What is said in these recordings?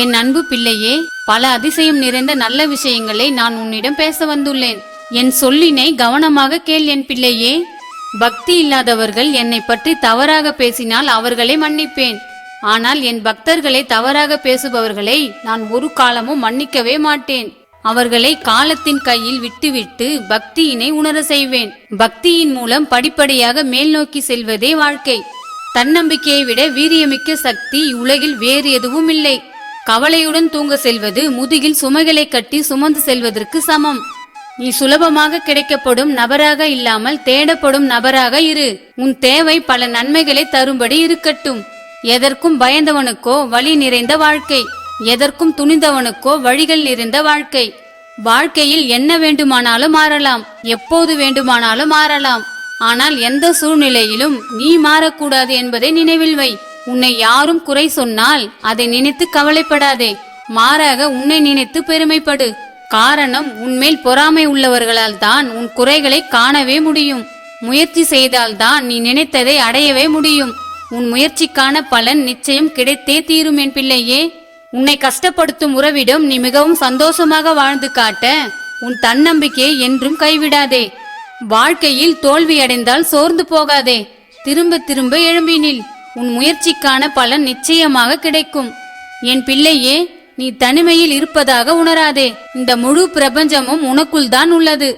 என் அன்பு பிள்ளையே பல அதிசயம் நிறைந்த நல்ல விஷயங்களை நான் உன்னிடம் பேச வந்துள்ளேன். என் சொல்லினை கவனமாக கேள் என் பிள்ளையே. பக்தி இல்லாதவர்கள் என்னை பற்றி தவறாக பேசினால் அவர்களை மன்னிப்பேன். ஆனால் என் பக்தர்களை தவறாக பேசுபவர்களை நான் ஒரு காலமும் மன்னிக்கவே மாட்டேன். அவர்களை காலத்தின் கையில் விட்டுவிட்டு பக்தியினை உணர செய்வேன். பக்தியின் மூலம் படிப்படியாக மேல் நோக்கி செல்வதே வாழ்க்கை. தன்னம்பிக்கையை விட வீரியமிக்க சக்தி உலகில் வேறு எதுவும் இல்லை. கவலையுடன் தூங்க செல்வது முதுகில் சுமைகளை கட்டி சுமந்து செல்வதற்கு சமம். நீ சுலபமாக கிடைக்கப்படும் நபராக இல்லாமல் தேடப்படும் நபராக இரு. உன் தேவை பல நன்மைகளை தரும்படி இருக்கட்டும். எதற்கும் பயந்தவனுக்கோ வழி நிறைந்த வாழ்க்கை. எதற்கும் துணிந்தவனுக்கோ வழிகள் நிறைந்த வாழ்க்கை. வாழ்க்கையில் என்ன வேண்டுமானாலும் மாறலாம். எப்போது வேண்டுமானாலும் மாறலாம். ஆனால் எந்த சூழ்நிலையிலும் நீ மாறக்கூடாது என்பதை நினைவில் வை. உன்னை யாரும் குறை சொன்னால் அதை நினைத்து கவலைப்படாதே. மாறாக உன்னை நினைத்து பெருமைப்படு. காரணம் உன்மேல் பொறாமை உள்ளவர்களால் தான் உன் குறைகளை காணவே முடியும். முயற்சி செய்தால்தான் நீ நினைத்ததை அடையவே முடியும். உன் முயற்சிக்கான பலன் நிச்சயம் கிடைத்தே தீரும் என் பிள்ளையே. உன்னை கஷ்டப்படுத்தும் உறவிடம் நீ மிகவும் சந்தோஷமாக வாழ்ந்து காட்ட உன் தன்னம்பிக்கையை என்றும் கைவிடாதே. வாழ்க்கையில் தோல்வியடைந்தால் சோர்ந்து போகாதே. திரும்ப திரும்ப எழும்பினில் உன் முயற்சிக்கான பலன் நிச்சயமாக கிடைக்கும். என் பிள்ளையே நீ தனிமையில் இருப்பதாக உணராதே. இந்த முழு பிரபஞ்சமும் உனக்குள் தான் உள்ளது.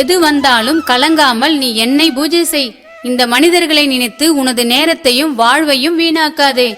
எது வந்தாலும் கலங்காமல் நீ என்னை பூஜை செய். இந்த மனிதர்களை நினைத்து உனது நேரத்தையும் வாழ்வையும் வீணாக்காதே.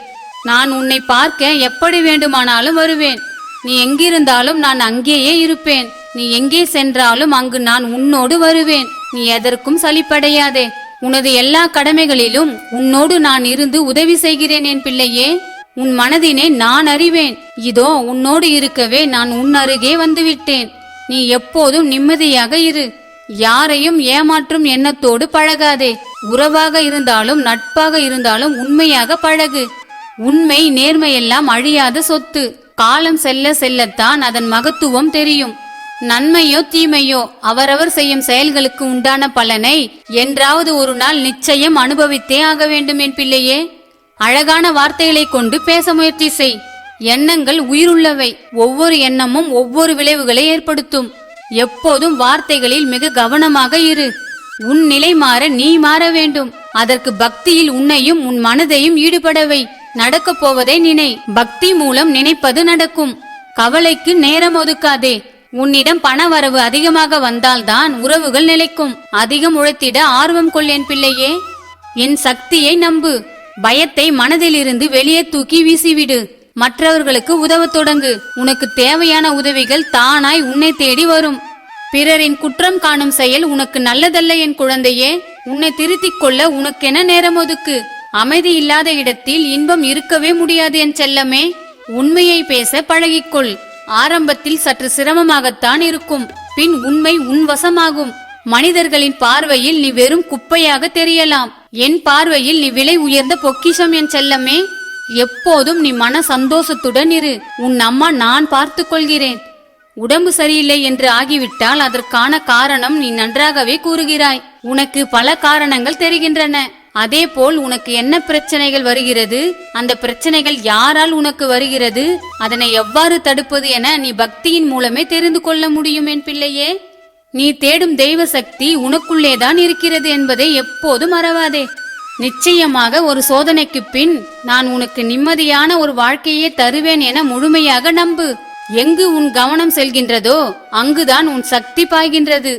நான் உன்னை பார்க்க எப்படி வேண்டுமானாலும் வருவேன். நீ எங்கிருந்தாலும் நான் அங்கேயே இருப்பேன். நீ எங்கே சென்றாலும் அங்கு நான் உன்னோடு வருவேன். நீ எதற்கும் சலிப்படையாதே. உனது எல்லா கடமைகளிலும் உன்னோடு நான் இருந்து உதவி செய்கிறேன் என் பிள்ளையே. உன் மனதினை நான் அறிவேன். இதோ உன்னோடு இருக்கவே நான் உன் அருகே வந்துவிட்டேன். நீ எப்போதும் நிம்மதியாக இரு. யாரையும் ஏமாற்றும் எண்ணத்தோடு பழகாதே. உறவாக இருந்தாலும் நட்பாக இருந்தாலும் உண்மையாக பழகு. உண்மை நேர்மையெல்லாம் அழியாத சொத்து. காலம் செல்ல செல்லத்தான் அதன் மகத்துவம் தெரியும். நன்மையோ தீமையோ அவரவர் செய்யும் செயல்களுக்கு உண்டான பலனை என்றாவது ஒரு நாள் நிச்சயம் அனுபவித்தே ஆக வேண்டும் என் பிள்ளையே. அழகான வார்த்தைகளை கொண்டு பேச முயற்சி செய். எண்ணங்கள் உயிருள்ளவை. ஒவ்வொரு எண்ணமும் ஒவ்வொரு விளைவுகளை ஏற்படுத்தும். எப்போதும் வார்த்தைகளில் மிக கவனமாக இரு. உன் நிலை மாற நீ மாற வேண்டும். அதற்கு பக்தியில் உன்னையும் உன் மனதையும் ஈடுபடவை நடக்கப் போவதை நினை. பக்தி மூலம் நினைப்பது நடக்கும். கவலைக்கு நேரம் ஒதுக்காதே. உன்னிடம் பண வரவு அதிகமாக வந்தால்தான் உறவுகள் நிலைக்கும். அதிகம் உழைத்திட ஆர்வம் கொள் என் பிள்ளையே. என் சக்தியை நம்பு. பயத்தை மனதிலிருந்து வெளியே தூக்கி வீசிவிடு. மற்றவர்களுக்கு உதவத் தொடங்கு. உனக்கு தேவையான உதவிகள் தானாய் உன்னை தேடி வரும். பிறரின் குற்றம் காணும் செயல் உனக்கு நல்லதல்ல என் குழந்தையே. உன்னை திருத்திக் கொள்ள உனக்கென நேரம் ஒதுக்கு. அமைதி இல்லாத இடத்தில் இன்பம் இருக்கவே முடியாது என் செல்லமே. உண்மையை பேச பழகிக்கொள். ஆரம்பத்தில் சற்று சிரமமாகத்தான் இருக்கும். பின் உண்மை உன் வசமாகும் மனிதர்களின் பார்வையில் நீ வெறும் குப்பையாக தெரியலாம். என் பார்வையில் நீ விலை உயர்ந்த பொக்கிஷம் என் செல்லமே. எப்போதும் நீ மன சந்தோஷத்துடன் இரு. உன் அம்மா நான் பார்த்து கொள்கிறேன். உடம்பு சரியில்லை என்று ஆகிவிட்டால் அதற்கான காரணம் நீ நன்றாகவே கூறுகிறாய். உனக்கு பல காரணங்கள் தெரிகின்றன. அதேபோல் உனக்கு என்ன பிரச்சனைகள் வருகிறது? அந்த பிரச்சனைகள் யாரால் உனக்கு வருகிறது? அதனை எவ்வாறு தடுப்பது என நீ பக்தியின் மூலமே தெரிந்து கொள்ள முடியும் என் பிள்ளையே. நீ தேடும் தெய்வ சக்தி உனக்குள்ளேதான் இருக்கிறது என்பதை எப்போதும் மறவாதே. நிச்சயமாக ஒரு சோதனைக்கு பின் நான் உனக்கு நிம்மதியான ஒரு வாழ்க்கையே தருவேன் என முழுமையாக நம்பு. எங்கு உன் கவனம் செல்கின்றதோ அங்குதான் உன் சக்தி பாய்கின்றது.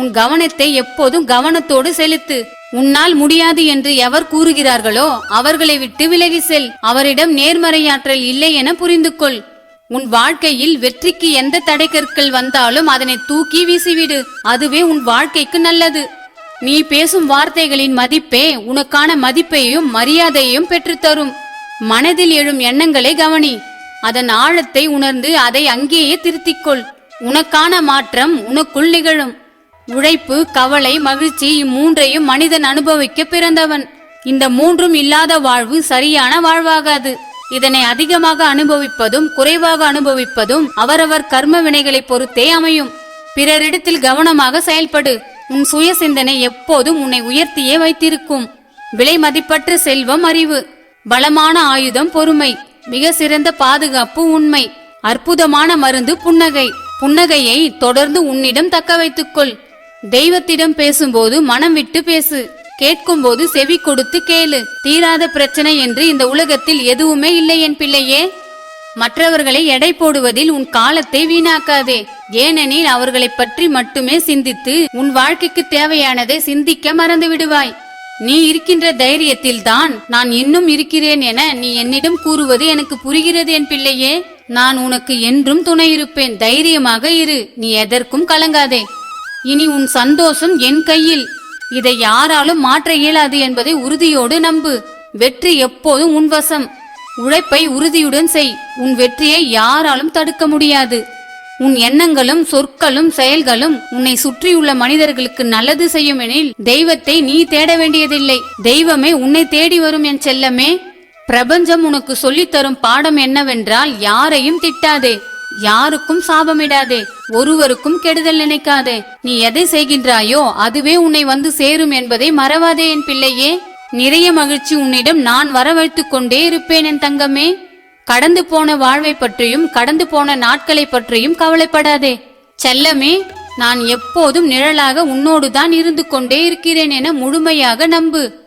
உன் கவனத்தை எப்போதும் கவனத்தோடு செலுத்து. உன்னால் முடியாது என்று எவர் கூறுகிறார்களோ அவர்களை விட்டு விலகி செல். அவரிடம் நேர்மறையாற்றல் இல்லை என புரிந்து கொள் உன் வாழ்க்கையில் வெற்றிக்கு எந்த தடைக்கற்கள் வந்தாலும் அதனை தூக்கி வீசிவிடு. அதுவே உன் வாழ்க்கைக்கு நல்லது. நீ பேசும் வார்த்தைகளின் மதிப்பே உனக்கான மதிப்பையும் மரியாதையையும் பெற்றுத்தரும். மனதில் எழும் எண்ணங்களை கவனி. அதன் ஆழத்தை உணர்ந்து அதை அங்கேயே திருத்திக்கொள். உனக்கான மாற்றம் உனக்குள் நிகழும். உழைப்பு கவலை மகிழ்ச்சி இம்மூன்றையும் மனிதன் அனுபவிக்க பிறந்தவன். இந்த மூன்றும் இல்லாத வாழ்வு சரியான வாழ்வாகாது. இதனை அதிகமாக அனுபவிப்பதும் குறைவாக அனுபவிப்பதும் அவரவர் கர்ம வினைகளை பொறுத்தே அமையும். பிறரிடத்தில் கவனமாக செயல்படு. உன் சுய சிந்தனை எப்போதும் உன்னை உயர்த்தியே வைத்திருக்கும். விலை மதிப்பற்ற செல்வம் அறிவு. பலமான ஆயுதம் பொறுமை. மிக சிறந்த பாதுகாப்பு உண்மை. அற்புதமான மருந்து புன்னகை. புன்னகையை தொடர்ந்து உன்னிடம் தக்க வைத்துக்கொள். தெய்வத்திடம் பேசும்போது மனம் விட்டு பேசு. கேட்கும்போது செவி கொடுத்து கேளு. தீராத பிரச்சனை என்று இந்த உலகத்தில் எதுவுமே இல்லை என் பிள்ளையே. மற்றவர்களை எடை போடுவதில் உன் காலத்தை வீணாக்காதே. ஏனெனில் அவர்களைப் பற்றி மட்டுமே சிந்தித்து உன் வாழ்க்கைக்கு தேவையானதை சிந்திக்க மறந்து விடுவாய். நீ இருக்கின்ற தைரியத்தில் தான் நான் இன்னும் இருக்கிறேன் என நீ என்னிடம் கூறுவது எனக்கு புரிகிறது என் பிள்ளையே. நான் உனக்கு என்றும் துணை இருப்பேன். தைரியமாக இரு. நீ எதற்கும் கலங்காதே. இனி உன் சந்தோஷம் என் கையில். இதை யாராலும் மாற்ற இயலாது என்பதை உறுதியோடு நம்பு. வெற்றி எப்போதும் உன் வசம். உழைப்பை உறுதியுடன் செய். உன் வெற்றியை யாராலும் தடுக்க முடியாது. உன் எண்ணங்களும் சொற்களும் செயல்களும் உன்னை சுற்றியுள்ள மனிதர்களுக்கு நல்லது செய்யும் எனில் தெய்வத்தை நீ தேட வேண்டியதில்லை. தெய்வமே உன்னை தேடி வரும் என் செல்லமே. பிரபஞ்சம் உனக்கு சொல்லித்தரும் பாடம் என்னவென்றால் யாரையும் திட்டாதே. யாருக்கும் சாபமிடாதே ஒருவருக்கும் கெடுதல் நினைக்காதே. நீ எதை செய்கின்றாயோ அதுவே உன்னை வந்து சேரும் என்பதை மறவாதே என் பிள்ளையே. நிறைய மகிழ்ச்சி உன்னிடம் நான் வரவழைத்துக் கொண்டே இருப்பேன் என் தங்கமே. கடந்து போன வாழ்வை பற்றியும் கடந்து போன நாட்களை பற்றியும் கவலைப்படாதே. செல்லமே நான் எப்போதும் நிழலாக உன்னோடுதான் இருந்து கொண்டே இருக்கிறேன் என முழுமையாக நம்பு.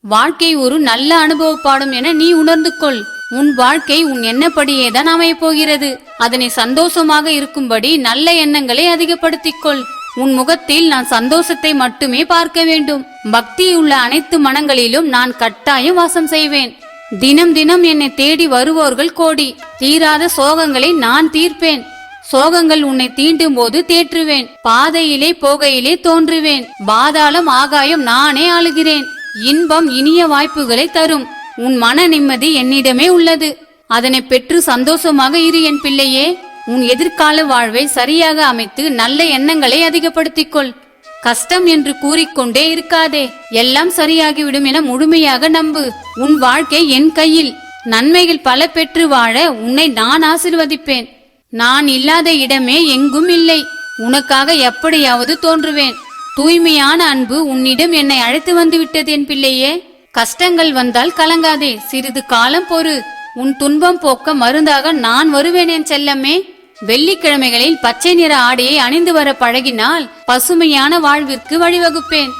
வாழ்க்கை ஒரு நல்ல அனுபவ பாடம் என நீ உணர்ந்து கொள். உன் வாழ்க்கை உன் எண்ணப்படியே தான் அமையப் போகிறது. அதனை சந்தோஷமாக இருக்கும்படி நல்ல எண்ணங்களை அதிகப்படுத்திக் கொள் உன் முகத்தில் நான் சந்தோஷத்தை மட்டுமே பார்க்க வேண்டும். பக்தியுள்ள அனைத்து மனங்களிலும் நான் கட்டாயம் வாசம் செய்வேன். தினம் தினம் என்னை தேடி வருவோர்கள் கோடி. தீராத சோகங்களை நான் தீர்ப்பேன். சோகங்கள் உன்னை தீண்டும் போது தேற்றுவேன். பாதையிலே போகையிலே தோன்றுவேன். பாதாளம் ஆகாயம் நானே ஆளுகிறேன். இன்பம் இனிய வாய்ப்புகளை தரும். உன் மன நிம்மதி என்னிடமே உள்ளது. அதனை பெற்று சந்தோஷமாக இரு என் பிள்ளையே. உன் எதிர்கால வாழ்வை சரியாக அமைத்து நல்ல எண்ணங்களை அதிகப்படுத்திக் கொள் கஷ்டம் என்று கூறிக்கொண்டே இருக்காதே. எல்லாம் சரியாகிவிடும் என முழுமையாக நம்பு. உன் வாழ்க்கை என் கையில். நன்மைகள் பல பெற்று வாழ உன்னை நான் ஆசிர்வதிப்பேன். நான் இல்லாத இடமே எங்கும் இல்லை. உனக்காக எப்படியாவது தோன்றுவேன். தூய்மையான அன்பு உன்னிடம் என்னை அழைத்து வந்துவிட்டது என் பிள்ளையே. கஷ்டங்கள் வந்தால் கலங்காதே. சிறிது காலம் பொறு. உன் துன்பம் போக்க மருந்தாக நான் வருவேன் என் செல்லமே. வெள்ளிக்கிழமைகளில் பச்சை நிற ஆடையை அணிந்து வர பழகினால் பசுமையான வாழ்விற்கு வழிவகுப்பேன்.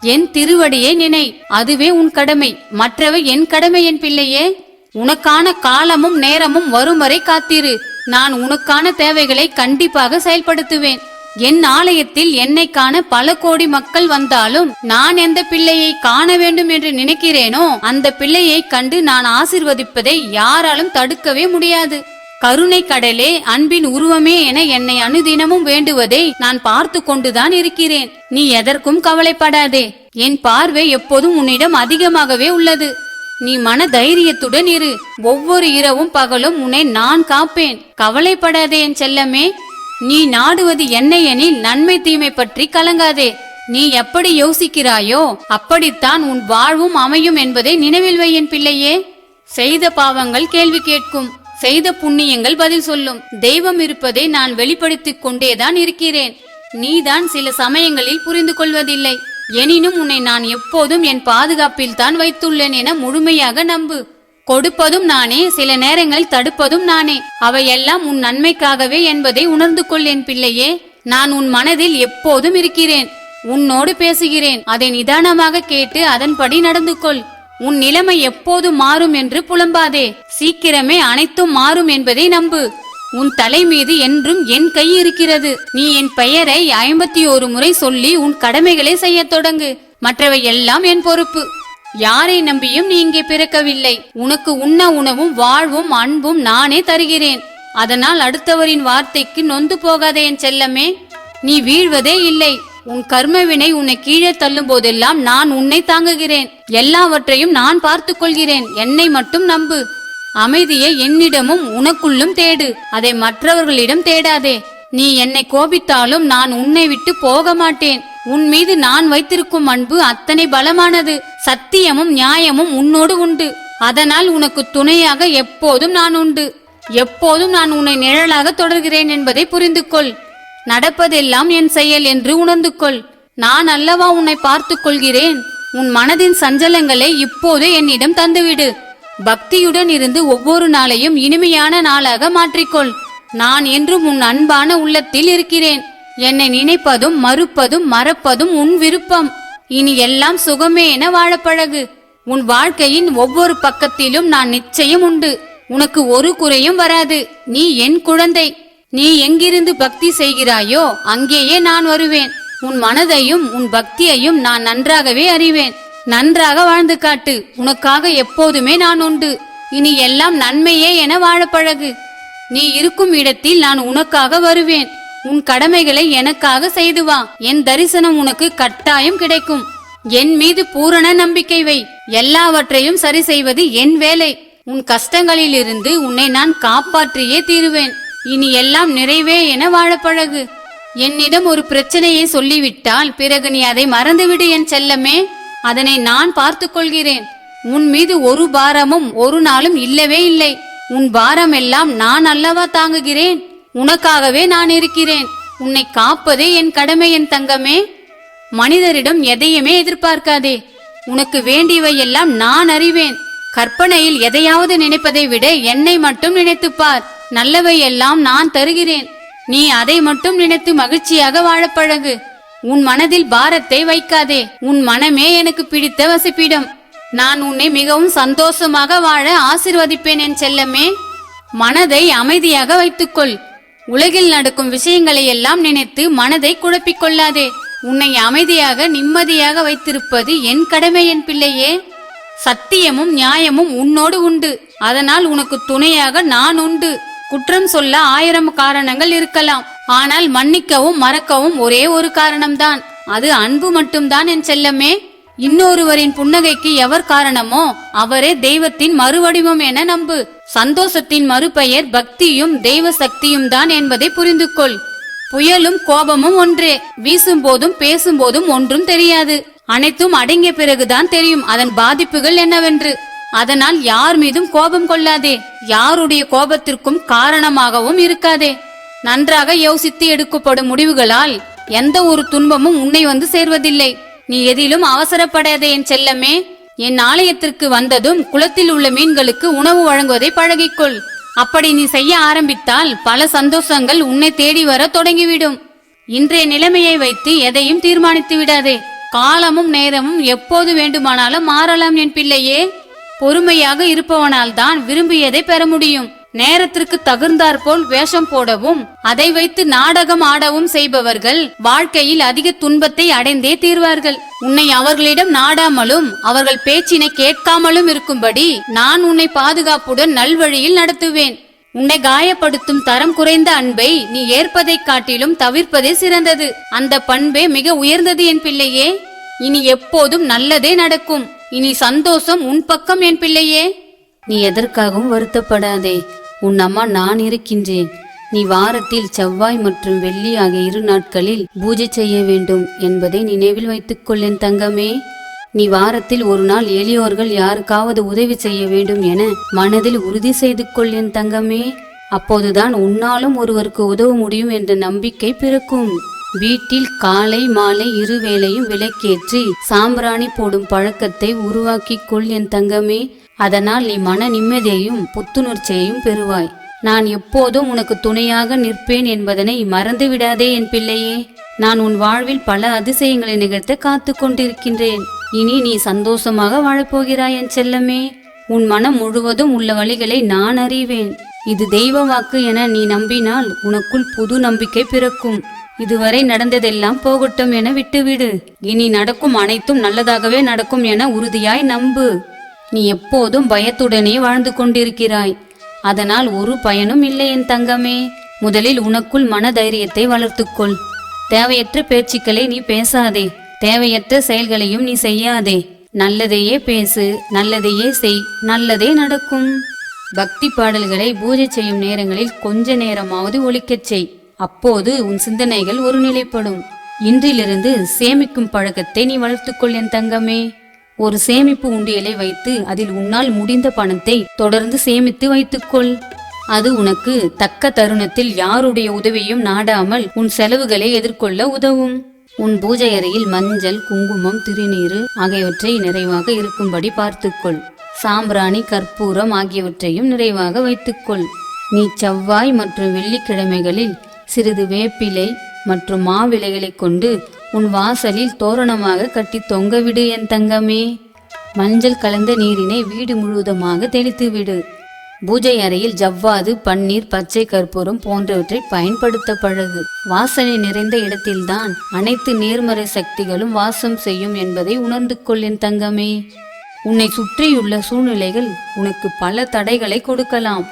என் திருவடியை நினை. அதுவே உன் கடமை. மற்றவை என் கடமை என் பிள்ளையே. உனக்கான காலமும் நேரமும் வரும் வரை காத்திரு. நான் உனக்கான தேவைகளை கண்டிப்பாக செயல்படுத்துவேன். என் ஆலயத்தில் என்னை காண பல கோடி மக்கள் வந்தாலும் நான் எந்த பிள்ளையை காண வேண்டும் என்று நினைக்கிறேனோ அந்த பிள்ளையை கண்டு நான் ஆசிர்வதிப்பதை யாராலும் தடுக்கவே முடியாது. கருணை கடலே அன்பின் உருவமே என என்னை அனுதினமும் வேண்டுவதை நான் பார்த்து கொண்டுதான் இருக்கிறேன். நீ எதற்கும் கவலைப்படாதே. என் பார்வை எப்போதும் உன்னிடம் அதிகமாகவே உள்ளது. நீ மன தைரியத்துடன் இரு. ஒவ்வொரு இரவும் பகலும் உன்னை நான் காப்பேன். கவலைப்படாதே என் செல்லமே. நீ நாடுவது என்ன எனில் நன்மை தீமை பற்றி கலங்காதே. நீ எப்படி யோசிக்கிறாயோ அப்படித்தான் உன் வாழ்வும் அமையும் என்பதை நினைவில் வை என் பிள்ளையே. செய்த பாவங்கள் கேள்வி கேட்கும். செய்த புண்ணியங்கள் பதில் சொல்லும். தெய்வம் இருப்பதை நான் வெளிப்படுத்திக் கொண்டேதான் இருக்கிறேன். நீதான் சில சமயங்களில் புரிந்து கொள்வதில்லை. எனினும் உன்னை நான் எப்போதும் என் பாதுகாப்பில் தான் வைத்துள்ளேன் என முழுமையாக நம்பு. கொடுப்பதும் நானே சில நேரங்களில் தடுப்பதும் நானே. அவையெல்லாம் உன் நன்மைக்காகவே என்பதை உணர்ந்து கொள் என் பிள்ளையே. நான் உன் மனதில் எப்போதும் இருக்கிறேன். உன்னோடு பேசுகிறேன். அதை நிதானமாக கேட்டு அதன்படி நடந்து கொள். உன் நிலைமை எப்போது மாறும் என்று புலம்பாதே. சீக்கிரமே அனைத்தும் மாறும் என்பதை நம்பு. உன் தலை மீது என்றும் என் கை இருக்கிறது. நீ என் பெயரை ஐம்பத்தி ஒரு முறை சொல்லி உன் கடமைகளை செய்யத் தொடங்கு. மற்றவை எல்லாம் என் பொறுப்பு. யாரை நம்பியும் நீ இங்கே பிறக்கவில்லை. உனக்கு உண்ண உணவும் வாழ்வும் அன்பும் நானே தருகிறேன். அதனால் அடுத்தவரின் வார்த்தைக்கு நொந்து போகாதே என் செல்லமே. நீ வீழ்வதே இல்லை. உன் கர்மவினை உன்னை கீழே தள்ளும் போதெல்லாம் நான் உன்னை தாங்குகிறேன். எல்லாவற்றையும் நான் பார்த்துக் கொள்கிறேன். என்னை மட்டும் நம்பு. அமைதியை என்னிடமும் உனக்குள்ளும் தேடு. அதை மற்றவர்களிடம் தேடாதே. நீ என்னை கோபித்தாலும் நான் உன்னை விட்டு போக மாட்டேன். உன் மீது நான் வைத்திருக்கும் அன்பு அத்தனை பலமானது. சத்தியமும் நியாயமும் உன்னோடு உண்டு. அதனால் உனக்கு துணையாக எப்போதும் நான் உண்டு. எப்போதும் நான் உன்னை நிழலாக தொடர்கிறேன் என்பதை புரிந்து கொள் நடப்பதெல்லாம் என் செயல் என்று உணர்ந்து கொள் நான் அல்லவா உன்னை பார்த்து கொள்கிறேன் உன் மனதின் சஞ்சலங்களை இப்போதே என்னிடம் தந்துவிடு. பக்தியுடன் இருந்து ஒவ்வொரு நாளையும் இனிமையான நாளாக மாற்றிக்கொள். நான் என்றும் உன் அன்பான உள்ளத்தில் இருக்கிறேன். என்னை நினைப்பதும் மறுப்பதும் மறப்பதும் உன் விருப்பம். இனி எல்லாம் சுகமே என வாழப்பழகு. உன் வாழ்க்கையின் ஒவ்வொரு பக்கத்திலும் நான் நிச்சயம் உண்டு. உனக்கு ஒரு குறையும் வராது. நீ என் குழந்தை. நீ எங்கிருந்து பக்தி செய்கிறாயோ அங்கேயே நான் வருவேன். உன் மனதையும் உன் பக்தியையும் நான் நன்றாகவே அறிவேன். நன்றாக வாழ்ந்து காட்டு. உனக்காக எப்போதுமே நான் உண்டு. இனி எல்லாம் நன்மையே என வாழப்பழகு. நீ இருக்கும் இடத்தில் நான் உனக்காக வருவேன். உன் கடமைகளை எனக்காக செய்து வா. என் தரிசனம் உனக்கு கட்டாயம் கிடைக்கும். என் மீது பூரண நம்பிக்கை வை. எல்லாவற்றையும் சரி செய்வது என் வேலை. உன் கஷ்டங்களிலிருந்து உன்னை நான் காப்பாற்றியே தீருவேன். இனி எல்லாம் நிறைவே என வாழப்பழகு என்னிடம் ஒரு பிரச்சனையை சொல்லிவிட்டால் பிறகு நீ அதை மறந்துவிடு என் செல்லமே. அதனை நான் பார்த்து கொள்கிறேன். உன் மீது ஒரு பாரமும் ஒரு நாளும் இல்லவே இல்லை. உன் பாரம் எல்லாம் நான் அல்லவா தாங்குகிறேன்? உனக்காகவே நான் இருக்கிறேன். உன்னை காப்பதே என் கடமை என் தங்கமே. மனிதரிடம் எதையுமே எதிர்பார்க்காதே. உனக்கு வேண்டியவை எல்லாம் நான் அறிவேன். கற்பனையில் எதையாவது நினைப்பதை விட என்னை மட்டும் நினைத்துப்பார். நல்லவை எல்லாம் நான் தருகிறேன். நீ அதை மட்டும் நினைத்து மகிழ்ச்சியாக வாழப்பழகு உன் மனதில் பாரத்தை வைக்காதே. உன் மனமே எனக்கு பிடித்த வசிப்பிடம். நான் உன்னை மிகவும் சந்தோஷமாக வாழ ஆசிர்வதிப்பேன் என் செல்லமே. மனதை அமைதியாக வைத்துக்கொள். உலகில் நடக்கும் விஷயங்களை எல்லாம் நினைத்து மனதை குழப்பிக் கொள்ளாதே உன்னை அமைதியாக நிம்மதியாக வைத்திருப்பது என் கடமை என் பிள்ளையே. சத்தியமும் நியாயமும் உன்னோடு உண்டு. அதனால் உனக்கு துணையாக நான் உண்டு. குற்றம் சொல்ல ஆயிரம் காரணங்கள் இருக்கலாம். ஆனால் மன்னிக்கவும் மறக்கவும் ஒரே ஒரு காரணம்தான். அது அன்பு மட்டும்தான் என் செல்லமே. இன்னொருவரின் புன்னகைக்கு எவர் காரணமோ அவரே தெய்வத்தின் மறுவடிவம் என நம்பு. சந்தோஷத்தின் மறுபெயர் பக்தியும் தெய்வ சக்தியும் தான் என்பதை புரிந்து கொள் புயலும் கோபமும் ஒன்றே. வீசும் போதும் பேசும் போதும் ஒன்றும் தெரியாது. அனைத்தும் அடங்கிய பிறகுதான் தெரியும். அதன் பாதிப்புகள் என்னவென்று. அதனால் யார் மீதும் கோபம் கொள்ளாதே. யாருடைய கோபத்திற்கும் காரணமாகவும் இருக்காதே. நன்றாக யோசித்து எடுக்கப்படும் முடிவுகளால் எந்த ஒரு துன்பமும் உன்னை வந்து சேர்வதில்லை. நீ எதிலும் அவசரப்படாதே என் செல்லமே. என் ஆலயத்திற்கு வந்ததும் குளத்தில் உள்ள மீன்களுக்கு உணவு வழங்குவதை பழகிக்கொள். அப்படி நீ செய்ய ஆரம்பித்தால் பல சந்தோஷங்கள் உன்னை தேடி வர தொடங்கிவிடும். இன்றைய நிலைமையை வைத்து எதையும் தீர்மானித்து விடாதே. காலமும் நேரமும் எப்போது வேண்டுமானாலும் மாறலாம் என் பிள்ளையே. பொறுமையாக இருப்பவனால் தான் விரும்பியதை பெற முடியும். நேரத்திற்கு தகுந்தாற்போல் வேஷம் போடவும் அதை வைத்து நாடகம் ஆடவும் செய்பவர்கள் வாழ்க்கையில் அதிக துன்பத்தை அடைந்தே தீர்வார்கள். உன்னை அவர்களிடம் நாடாமலும் அவர்கள் பேச்சினை கேட்காமலும் இருக்கும்படி நான் உன்னை பாதுகாப்புடன் நல்வழியில் நடத்துவேன். உன்னை காயப்படுத்தும் தரம் குறைந்த அன்பை நீ ஏற்பதைக் காட்டிலும் தவிர்ப்பதே சிறந்தது. அந்த பண்பே மிக உயர்ந்தது என் பிள்ளையே. இனி எப்போதும் நல்லதே நடக்கும். இனி சந்தோஷம் உன் பக்கம் என் பிள்ளையே. நீ எதற்காகவும் வருத்தப்படாதே. உன் அம்மா நான் இருக்கின்றேன். நீ வாரத்தில் செவ்வாய் மற்றும் வெள்ளி ஆகிய இரு நாட்களில் பூஜை செய்ய வேண்டும் என்பதை நினைவில் வைத்துக்கொள் என் தங்கமே. நீ வாரத்தில் ஒரு நாள் எளியோர்கள் யாருக்காவது உதவி செய்ய வேண்டும் என மனதில் உறுதி செய்து கொள் என் தங்கமே. அப்போதுதான் உன்னாலும் ஒருவருக்கு உதவ முடியும் என்ற நம்பிக்கை பிறக்கும். வீட்டில் காலை மாலை இரு வேளையும் விளக்கேற்றி சாம்பிராணி போடும் பழக்கத்தை உருவாக்கிக் கொள் என் தங்கமே. அதனால் நீ மன நிம்மதியையும் புத்துணர்ச்சியையும் பெறுவாய். நான் எப்போதும் உனக்கு துணையாக நிற்பேன் என்பதனை மறந்து விடாதே என் பிள்ளையே. நான் உன் வாழ்வில் பல அதிசயங்களை நிகழ்த்த காத்து கொண்டிருக்கின்றேன். இனி நீ சந்தோஷமாக வாழப்போகிறாய் என் செல்லமே. உன் மனம் முழுவதும் உள்ள வழிகளை நான் அறிவேன். இது தெய்வ வாக்கு என நீ நம்பினால் உனக்குள் புது நம்பிக்கை பிறக்கும். இதுவரை நடந்ததெல்லாம் போகட்டும் என விட்டுவிடு. இனி நடக்கும் அனைத்தும் நல்லதாகவே நடக்கும் என உறுதியாய் நம்பு. நீ எப்போதும் பயத்துடனே வாழ்ந்து கொண்டிருக்கிறாய். அதனால் ஒரு பயனும் இல்லை என் தங்கமே. முதலில் உனக்குள் மன தைரியத்தை வளர்த்துக்கொள். தேவையற்ற பேச்சுக்களை நீ பேசாதே. தேவையற்ற செயல்களையும் நீ செய்யாதே. நல்லதையே பேசு நல்லதையே செய் நல்லதே நடக்கும். பக்தி பாடல்களை பூஜை செய்யும் நேரங்களில் கொஞ்ச நேரமாவது ஒழிக்கச் செய். அப்போது உன் சிந்தனைகள் ஒருநிலைப்படும். இன்றிலிருந்து சேமிக்கும் பழக்கத்தை நீ வளர்த்துக்கொள் என் தங்கமே. ஒரு சேமிப்பு உண்டியலை வைத்து அதில் உன்னால் முடிந்த பணத்தை தொடர்ந்து சேமித்து வைத்துக்கொள். அது உனக்கு தக்க தருணத்தில் யாருடைய உதவியும் நாடாமல் உன் செலவுகளை எதிர்கொள்ள உதவும். உன் பூஜை அறையில் மஞ்சள் குங்குமம் திருநீறு ஆகியவற்றை நிறைவாக இருக்கும்படி பார்த்துக்கொள். சாம்பிராணி கற்பூரம் ஆகியவற்றையும் நிறைவாக வைத்துக்கொள். நீ செவ்வாய் மற்றும் வெள்ளிக்கிழமைகளில் சிறிது வேப்பிலை மற்றும் மாவிலைகளைக் கொண்டு உன் வாசலில் தோரணமாக கட்டி தொங்கவிடு என் தங்கமே. மஞ்சள் கலந்த நீரினை வீடு முழுவதுமாக தெளித்து விடு பூஜை அறையில் ஜவ்வாது பன்னீர் பச்சை கற்பூரம் போன்றவற்றை பயன்படுத்த பழகு. வாசனை நிறைந்த இடத்தில்தான் அனைத்து நேர்மறை சக்திகளும் வாசம் செய்யும் என்பதை உணர்ந்து கொள் என் தங்கமே. உன்னை சுற்றியுள்ள சூழ்நிலைகள் உனக்கு பல தடைகளை கொடுக்கலாம்.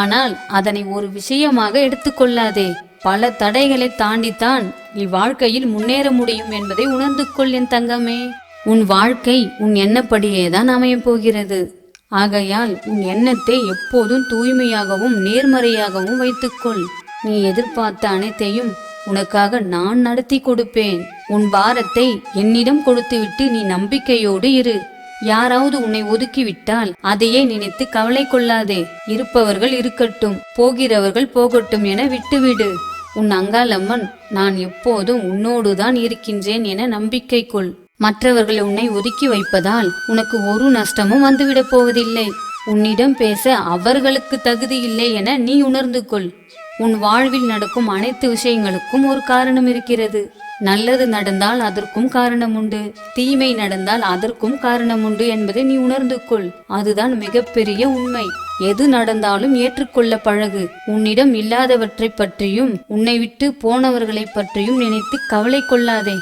ஆனால் அதனை ஒரு விஷயமாக எடுத்துக்கொள்ளாதே பல தடைகளை தாண்டித்தான் நீ வாழ்க்கையில் முன்னேற முடியும் என்பதை உணர்ந்து கொள் என் தங்கமே. உன் வாழ்க்கை உன் எண்ணப்படியேதான் அமையப் போகிறது. ஆகையால் உன் எண்ணத்தை எப்போதும் தூய்மையாகவும் நேர்மறையாகவும் வைத்துக்கொள். நீ எதிர்பார்த்த அனைத்தையும் உனக்காக நான் நடத்தி கொடுப்பேன். உன் பாரத்தை என்னிடம் கொடுத்துவிட்டு நீ நம்பிக்கையோடு இரு. யாராவது உன்னை ஒதுக்கிவிட்டால் அதையே நினைத்து கவலை கொள்ளாதே. இருப்பவர்கள் இருக்கட்டும் போகிறவர்கள் போகட்டும் என விட்டுவிடு. உன் அங்காளம்மன் நான் எப்போதும் உன்னோடுதான் இருக்கின்றேன் என நம்பிக்கை கொள். மற்றவர்கள் உன்னை ஒதுக்கி வைப்பதால் உனக்கு ஒரு நஷ்டமும் வந்துவிடப் போவதில்லை. உன்னிடம் பேச அவர்களுக்கு தகுதி இல்லை என நீ உணர்ந்து கொள். உன் வாழ்வில் நடக்கும் அனைத்து விஷயங்களுக்கும் ஒரு காரணம் இருக்கிறது. நல்லது நடந்தால் அதற்கும் காரணம் உண்டு தீமை நடந்தால் அதற்கும் காரணம் உண்டு என்பதை நீ உணர்ந்து கொள். அதுதான் மிகப்பெரிய உண்மை. எது நடந்தாலும் ஏற்றுக்கொள்ள பழகு. உன்னிடம் இல்லாதவற்றை பற்றியும் உன்னை விட்டு போனவர்களை பற்றியும் நினைத்து கவலை கொள்ளாதே.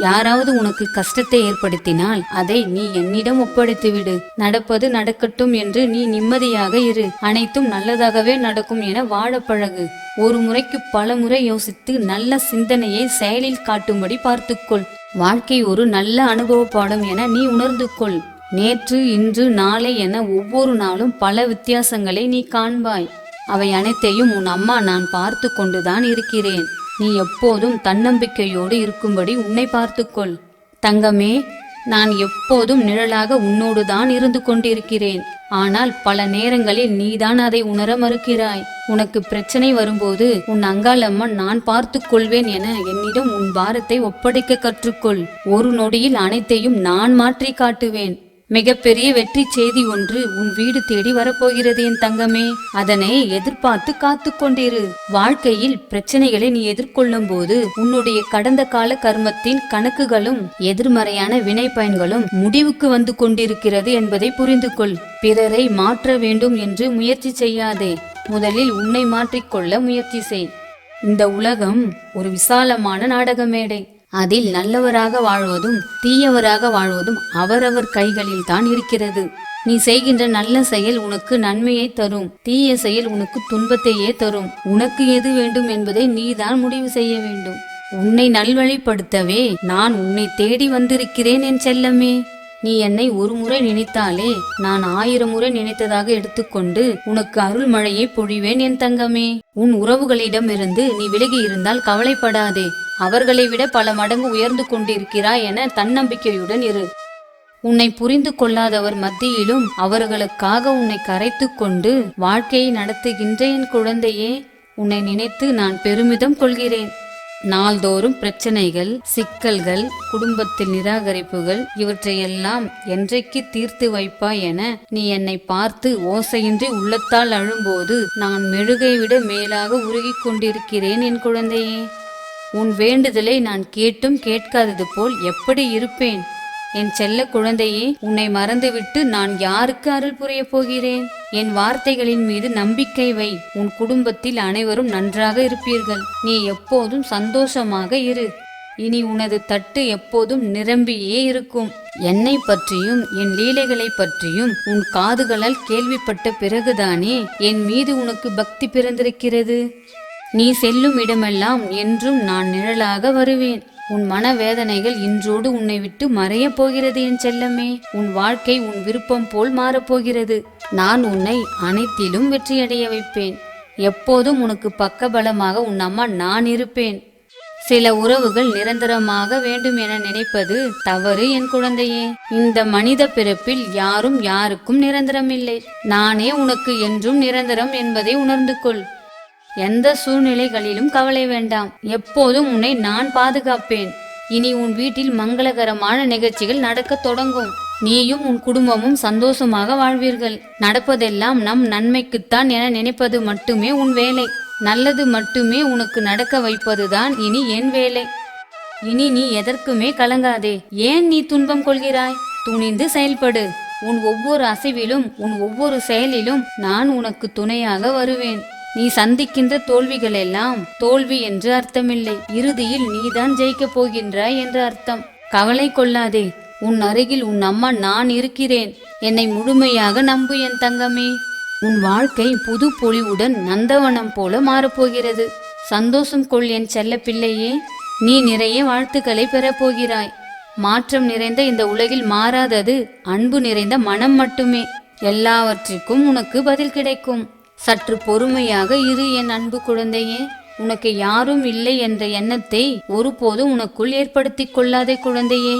யாராவது உனக்கு கஷ்டத்தை ஏற்படுத்தினால் அதை நீ என்னிடம் ஒப்படைத்துவிடு. நடப்பது நடக்கட்டும் என்று நீ நிம்மதியாக இரு. அனைத்தும் நல்லதாகவே நடக்கும் என வாழ பழகு. ஒரு முறைக்கு பல முறை யோசித்து நல்ல சிந்தனையை செயலில் காட்டும்படி பார்த்துக்கொள். வாழ்க்கை ஒரு நல்ல அனுபவ பாடம் என நீ உணர்ந்து கொள் நேற்று இன்று நாளை என ஒவ்வொரு நாளும் பல வித்தியாசங்களை நீ காண்பாய். அவை அனைத்தையும் உன் அம்மா நான் பார்த்து கொண்டுதான் இருக்கிறேன். நீ எப்போதும் தன்னம்பிக்கையோடு இருக்கும்படி உன்னை பார்த்துக்கொள். தங்கமே நான் எப்போதும் நிழலாக உன்னோடு தான் இருந்து கொண்டிருக்கிறேன். ஆனால் பல நேரங்களில் நீதான் அதை உணர மறுக்கிறாய். உனக்கு பிரச்சனை வரும்போது உன் அங்காளம்மன் நான் பார்த்துக்கொள்வேன் என என்னிடம் உன் பாரத்தை ஒப்படைக்க கற்றுக்கொள். ஒரு நொடியில் அனைத்தையும் நான் மாற்றி காட்டுவேன். மிகப்பெரிய வெற்றி செய்தி ஒன்று உன் வீடு தேடி வரப்போகிறது என் தங்கமே. அதனை எதிர்பார்த்து காத்து கொண்டிரு. வாழ்க்கையில் பிரச்சனைகளை நீ எதிர்கொள்ளும் போது உன்னுடைய கடந்த கால கர்மத்தின் கணக்குகளும் எதிர்மறையான வினை பயன்களும் முடிவுக்கு வந்து கொண்டிருக்கிறது என்பதை புரிந்து கொள். பிறரை மாற்ற வேண்டும் என்று முயற்சி செய்யாதே. முதலில் உன்னை மாற்றிக்கொள்ள முயற்சி செய். இந்த உலகம் ஒரு விசாலமான நாடக மேடை அதில் நல்லவராக வாழ்வதும் தீயவராக வாழ்வதும் அவரவர் கைகளில் தான் இருக்கிறது. நீ செய்கின்ற நல்ல செயல் உனக்கு நன்மையை தரும். தீய செயல் உனக்கு துன்பத்தையே தரும். உனக்கு எது வேண்டும் என்பதை நீதான் முடிவு செய்ய வேண்டும். உன்னை நல்வழிப்படுத்தவே நான் உன்னை தேடி வந்திருக்கிறேன் என் செல்லமே. நீ என்னை ஒரு முறை நினைத்தாலே நான் ஆயிரம் முறை நினைத்ததாக எடுத்துக்கொண்டு உனக்கு அருள் மழையை பொழிவேன் என் தங்கமே. உன் உறவுகளிடமிருந்து நீ விலகி இருந்தால் கவலைப்படாதே. அவர்களை விட பல மடங்கு உயர்ந்து கொண்டிருக்கிறாய் என தன்னம்பிக்கையுடன் இரு. உன்னை புரிந்து கொள்ளாதவர் மத்தியிலும் அவர்களுக்காக உன்னை கரைத்து கொண்டு வாழ்க்கையை நடத்துகின்ற என் குழந்தையே உன்னை நினைத்து நான் பெருமிதம் கொள்கிறேன். நாள்தோறும் பிரச்சனைகள் சிக்கல்கள் குடும்பத்தில் நிராகரிப்புகள் இவற்றையெல்லாம் என்றைக்கு தீர்த்து வைப்பாய் என நீ என்னை பார்த்து ஓசையின்றி உள்ளத்தால் அழும்போது நான் மெழுகை விட மேலாக உருகிக் கொண்டிருக்கிறேன் என் குழந்தையே. உன் வேண்டுதலை நான் கேட்டும் கேட்காதது போல் எப்படி இருப்பேன்? என் செல்ல குழந்தையே உன்னை மறந்துவிட்டு நான் யாருக்கு அருள் புரிய போகிறேன்? என் வார்த்தைகளின் மீது நம்பிக்கை வை. உன் குடும்பத்தில் அனைவரும் நன்றாக இருப்பீர்கள். நீ எப்போதும் சந்தோஷமாக இரு. இனி உனது தட்டு எப்போதும் நிரம்பியே இருக்கும். என்னை பற்றியும் என் லீலைகளை பற்றியும் உன் காதுகளால் கேள்விப்பட்ட பிறகுதானே என் மீது உனக்கு பக்தி பிறந்திருக்கிறது? நீ செல்லும் இடமெல்லாம் என்றும் நான் நிழலாக வருவேன். உன் மனவேதனைகள் இன்றோடு உன்னை விட்டு மறையப் போகிறது என் செல்லமே. உன் வாழ்க்கை உன் விருப்பம் போல் மாறப்போகிறது நான் உன்னை அனைத்திலும் வெற்றியடைய வைப்பேன். எப்போதும் உனக்கு பக்கபலமாக உன் அம்மா நான் இருப்பேன். சில உறவுகள் நிரந்தரமாக வேண்டும் என நினைப்பது தவறு என் குழந்தையே. இந்த மனித பிறப்பில் யாரும் யாருக்கும் நிரந்தரமில்லை. நானே உனக்கு என்றும் நிரந்தரம் என்பதை உணர்ந்து கொள். எந்த சூழ்நிலைகளிலும் கவலை வேண்டாம். எப்போதும் உன்னை நான் பாதுகாப்பேன். இனி உன் வீட்டில் மங்களகரமான நிகழ்ச்சிகள் நடக்கத் தொடங்கும். நீயும் உன் குடும்பமும் சந்தோஷமாக வாழ்வீர்கள். நடப்பதெல்லாம் நம் நன்மைக்குத்தான் என நினைப்பது மட்டுமே உன் வேலை. நல்லது மட்டுமே உனக்கு நடக்க வைப்பதுதான் இனி என் வேலை. இனி நீ எதற்குமே கலங்காதே. ஏன் நீ துன்பம் கொள்கிறாய்? துணிந்து செயல்படு. உன் ஒவ்வொரு அசைவிலும் உன் ஒவ்வொரு செயலிலும் நான் உனக்கு துணையாக வருவேன். நீ சந்திக்கின்ற தோல்விகள் எல்லாம் தோல்வி என்று அர்த்தமில்லை. இறுதியில் நீதான் ஜெயிக்கப் போகின்றாய் என்று அர்த்தம். கவலை கொள்ளாதே. உன் அருகில் உன் அம்மா நான் இருக்கிறேன். என்னை முழுமையாக நம்பு என் தங்கமே. உன் வாழ்க்கை புது பொலிவுடன் நந்தவனம் போல மாறப்போகிறது. சந்தோஷம் கொள் என் செல்ல பிள்ளையே. நீ நிறைய வாழ்த்துக்களை பெறப்போகிறாய். மாற்றம் நிறைந்த இந்த உலகில் மாறாதது அன்பு நிறைந்த மனம் மட்டுமே. எல்லாவற்றிற்கும் உனக்கு பதில் கிடைக்கும். சற்று பொறுமையாக இரு என் அன்பு குழந்தையே. உனக்கு யாரும் இல்லை என்ற எண்ணத்தை ஒருபோதும் உனக்குள் ஏற்படுத்திக் கொள்ளாதே குழந்தையே.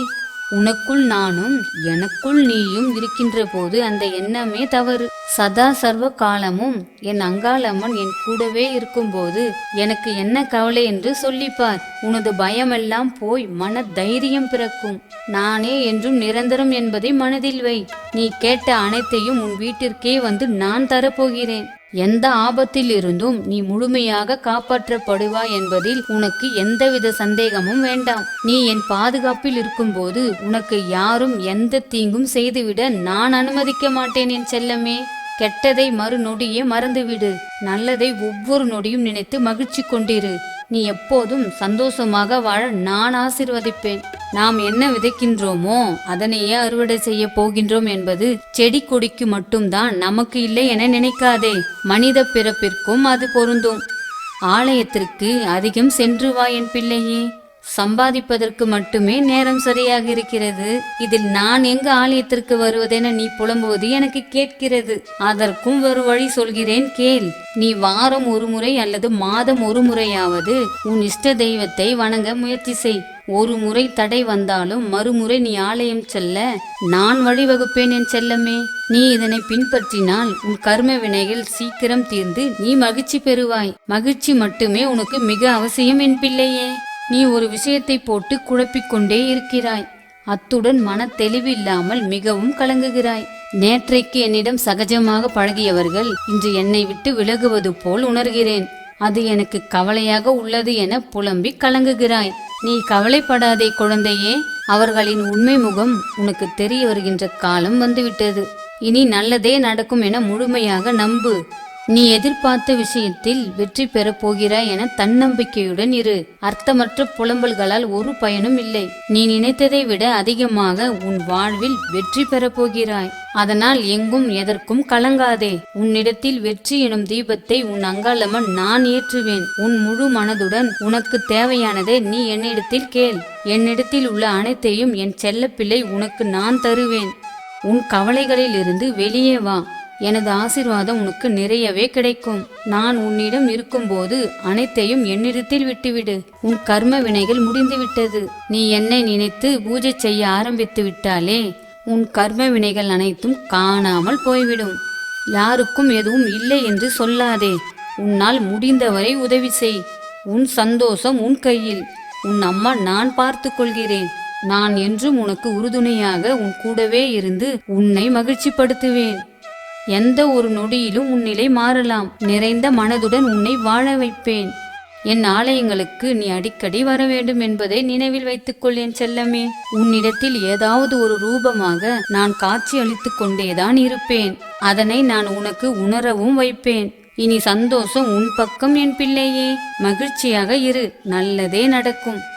உனக்குள் நானும் எனக்குள் நீயும் இருக்கின்ற போது அந்த எண்ணமே தவறு. சதா சர்வ காலமும் என் அங்காளம்மன் என் கூடவே இருக்கும்போது எனக்கு என்ன கவலை என்று சொல்லிப்பார். உனது பயமெல்லாம் போய் மன தைரியம் பிறக்கும். நானே என்றும் நிரந்தரம் என்பதை மனதில் வை. நீ கேட்ட அனைத்தையும் உன் வீட்டிற்கே வந்து நான் தரப்போகிறேன். எந்த ஆபத்தில் இருந்தும் நீ முழுமையாக காப்பாற்றப்படுவாய் என்பதில் உனக்கு எந்தவித சந்தேகமும் வேண்டாம். நீ என் பாதுகாப்பில் இருக்கும்போது உனக்கு யாரும் எந்த தீங்கும் செய்துவிட நான் அனுமதிக்க மாட்டேன் என் செல்லமே. கெட்டதை மறுநொடியே மறந்துவிடு. நல்லதை ஒவ்வொரு நொடியும் நினைத்து மகிழ்ச்சி கொண்டிரு. நீ எப்போதும் சந்தோஷமாக வாழ நான் ஆசிர்வதிப்பேன். நாம் என்ன விதைக்கின்றோமோ அதனையே அறுவடை செய்ய போகின்றோம் என்பது செடி கொடிக்கு மட்டும்தான் நமக்கு இல்லை என நினைக்காதே. மனித பிறப்பிற்கும் அது பொருந்தும். ஆலயத்திற்கு அதிகம் சென்று வா என் பிள்ளையே. சம்பாதிப்பதற்கு மட்டுமே நேரம் சரியாக இருக்கிறது. இதில் நான் எங்கு ஆலயத்திற்கு வருவதென நீ புலம்புவது எனக்கு கேட்கிறது. அதற்கும் ஒரு வழி சொல்கிறேன் கேள். நீ வாரம் ஒரு முறை அல்லது மாதம் ஒரு முறையாவது உன் இஷ்ட தெய்வத்தை வணங்க முயற்சி செய். ஒரு முறை தடை வந்தாலும் மறுமுறை நீ ஆலயம் செல்ல நான் வழிவகுப்பேன் என் செல்லமே. நீ இதனை பின்பற்றினால் உன் கர்ம வினைகள் சீக்கிரம் தீர்ந்து நீ மகிழ்ச்சி பெறுவாய். மகிழ்ச்சி மட்டுமே உனக்கு மிக அவசியம் என் பிள்ளையே. நீ ஒரு விஷயத்தை போட்டு குழப்பிக்கொண்டே இருக்கிறாய். அத்துடன் மன தெளிவில்லாமல் மிகவும் கலங்குகிறாய். நேற்றைக்கு என்னிடம் சகஜமாக பழகியவர்கள் இன்று என்னை விட்டு விலகுவது போல் உணர்கிறேன். அது எனக்கு கவலையாக உள்ளது என புலம்பி கலங்குகிறாய். நீ கவலைப்படாதே குழந்தையே. அவர்களின் உண்மை முகம் உனக்கு தெரிய வருகின்ற காலம் வந்துவிட்டது. இனி நல்லதே நடக்கும் என முழுமையாக நம்பு. நீ எதிர்பார்த்த விஷயத்தில் வெற்றி பெறப் போகிறாய் என தன்னம்பிக்கையுடன் இரு. அர்த்தமற்ற புலம்பல்களால் ஒரு பயனும் இல்லை. நீ நினைத்ததை விட அதிகமாக உன் வாழ்வில் வெற்றி பெறப் போகிறாய். அதனால் எங்கும் எதற்கும் கலங்காதே. உன்னிடத்தில் வெற்றி எனும் தீபத்தை உன் அங்காளம்மன் நான் ஏற்றுவேன். உன் முழு மனதுடன் உனக்கு தேவையானதை நீ என்னிடத்தில் கேள். என்னிடத்தில் உள்ள அனைத்தையும் என் செல்லப்பிள்ளை உனக்கு நான் தருவேன். உன் கவலைகளில் இருந்து வெளியே வா. எனது ஆசிர்வாதம் உனக்கு நிறையவே கிடைக்கும். நான் உன்னிடம் இருக்கும்போது அனைத்தையும் என்னிடத்தில் விட்டுவிடு. உன் கர்ம வினைகள் முடிந்துவிட்டது. நீ என்னை நினைத்து பூஜை செய்ய ஆரம்பித்து விட்டாலே உன் கர்ம வினைகள் அனைத்தும் காணாமல் போய்விடும். யாருக்கும் எதுவும் இல்லை என்று சொல்லாதே. உன்னால் முடிந்தவரை உதவி செய். உன் சந்தோஷம் உன் கையில். உன் அம்மா நான் பார்த்து கொள்கிறேன். நான் என்றும் உனக்கு உறுதுணையாக உன் கூடவே இருந்து உன்னை மகிழ்ச்சிப்படுத்துவேன். எந்த ஒரு நொடியிலும் உன் நிலை மாறலாம். நிறைந்த மனதுடன் உன்னை வாழ வைப்பேன். என் ஆலயங்களுக்கு நீ அடிக்கடி வர வேண்டும் என்பதை நினைவில் வைத்துக்கொள் என் செல்லமே. உன்னிடத்தில் ஏதாவது ஒரு ரூபமாக நான் காட்சி அளித்துக் கொண்டேதான் இருப்பேன். அதனை நான் உனக்கு உணரவும் வைப்பேன். இனி சந்தோஷம் உன் பக்கம் என் பிள்ளையே. மகிழ்ச்சியாக இரு. நல்லதே நடக்கும்.